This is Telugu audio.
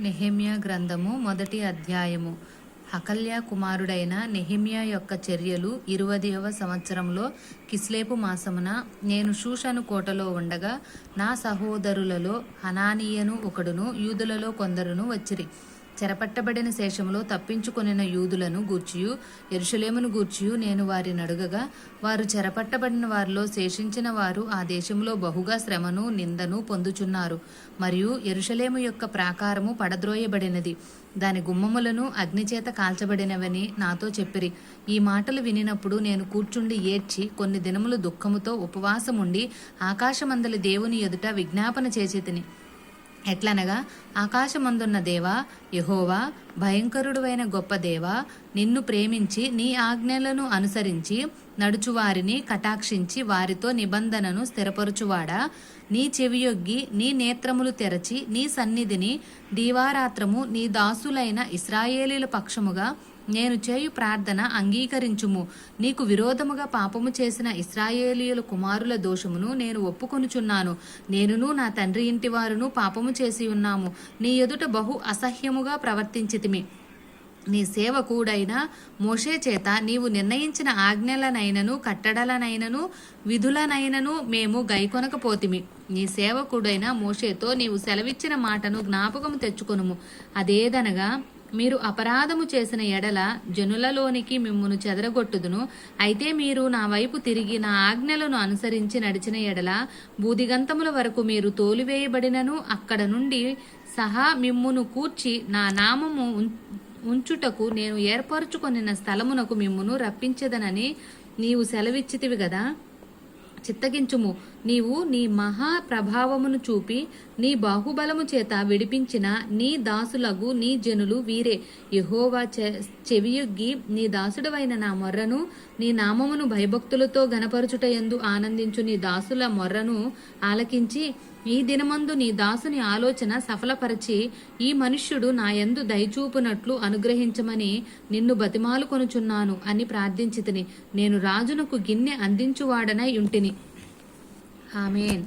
నెహెమ్యా గ్రంథము మొదటి అధ్యాయము. హకల్య కుమారుడైన నెహిమియా యొక్క చర్యలు ఇరవదవ సంవత్సరంలో కిస్లేపు మాసమున నేను షూషను కోటలో ఉండగా నా సహోదరులలో హనానీయను ఒకడును యూదులలో కొందరును వచ్చిరి. చెరపట్టబడిన శేషములో తప్పించుకొనిన యూదులను గూర్చియు ఎరుషలేమును గూర్చియు నేను వారిని అడుగగా వారు చెరపట్టబడిన వారిలో శేషించిన వారు ఆ దేశంలో బహుగా శ్రమను నిందను పొందుచున్నారు. మరియు ఎరుషలేము యొక్క ప్రాకారము పడద్రోయబడినది. దాని గుమ్మములను అగ్నిచేత కాల్చబడినవని నాతో చెప్పిరి. ఈ మాటలు వినినప్పుడు నేను కూర్చుండి ఏడ్చి కొన్ని దినములు దుఃఖముతో ఉపవాసముండి ఆకాశమందలి దేవుని ఎదుట విజ్ఞాపన చేసేతిని. ఎట్లనగా ఆకాశమందున్న దేవా యహోవా భయంకరుడువైన గొప్ప దేవా నిన్ను ప్రేమించి నీ ఆజ్ఞలను అనుసరించి నడుచువారిని కటాక్షించి వారితో నిబంధనను స్థిరపరుచువాడా? నీ చెవియొగ్గి నీ నేత్రములు తెరచి నీ సన్నిధిని దీవారాత్రము నీ దాసులైన ఇస్రాయేలీల పక్షముగా నేను చేయు ప్రార్థన అంగీకరించుము. నీకు విరోధముగా పాపము చేసిన ఇస్రాయేలీయుల కుమారుల దోషమును నేను ఒప్పుకొనుచున్నాను. నేనును నా తండ్రి ఇంటి వారును పాపము చేసి ఉన్నాము. నీ ఎదుట బహు అసహ్యముగా ప్రవర్తించితిమి. నీ సేవకుడైన మోషే చేత నీవు నిర్ణయించిన ఆజ్ఞలనైనను కట్టడలనైనను విధులనైనను మేము గైకొనకపోతిమి. నీ సేవకుడైన మోషేతో నీవు సెలవిచ్చిన మాటను జ్ఞాపకము తెచ్చుకొనుము. అదేదనగా మీరు అపరాధము చేసిన ఎడల జనులలోనికి మిమ్మును చెదరగొట్టుదును. అయితే మీరు నా వైపు తిరిగి నా ఆజ్ఞలను అనుసరించి నడిచిన ఎడల బూదిగంతముల వరకు మీరు తోలివేయబడినను అక్కడ నుండి సహా మిమ్మును కూర్చి నా నామము ఉం- ఉంచుటకు నేను ఏర్పరచుకొనిన స్థలమునకు మిమ్మును రప్పించదనని నీవు సెలవిచ్చితివి గదా? చిత్తగించుము. నీవు నీ మహా ప్రభావమును చూపి నీ బాహుబలము చేత విడిపించిన నీ దాసులగు నీ జనులు వీరే. యహోవా చె చెవియొగ్గి నీ దాసుడవైన నా మొర్రను నీ నామమును భయభక్తులతో గనపరుచుటయందు ఆనందించు. నీ దాసుల మొర్రను ఆలకించి ఈ దినమందు నీ దాసుని ఆలోచన సఫలపరచి ఈ మనుష్యుడు నా యందు దయచూపునట్లు అనుగ్రహించమని నిన్ను బతిమాలు కొనుచున్నాను అని ప్రార్థించితిని. నేను రాజునకు గిన్నె అందించువాడనై ఉంటిని. ఆమెన్.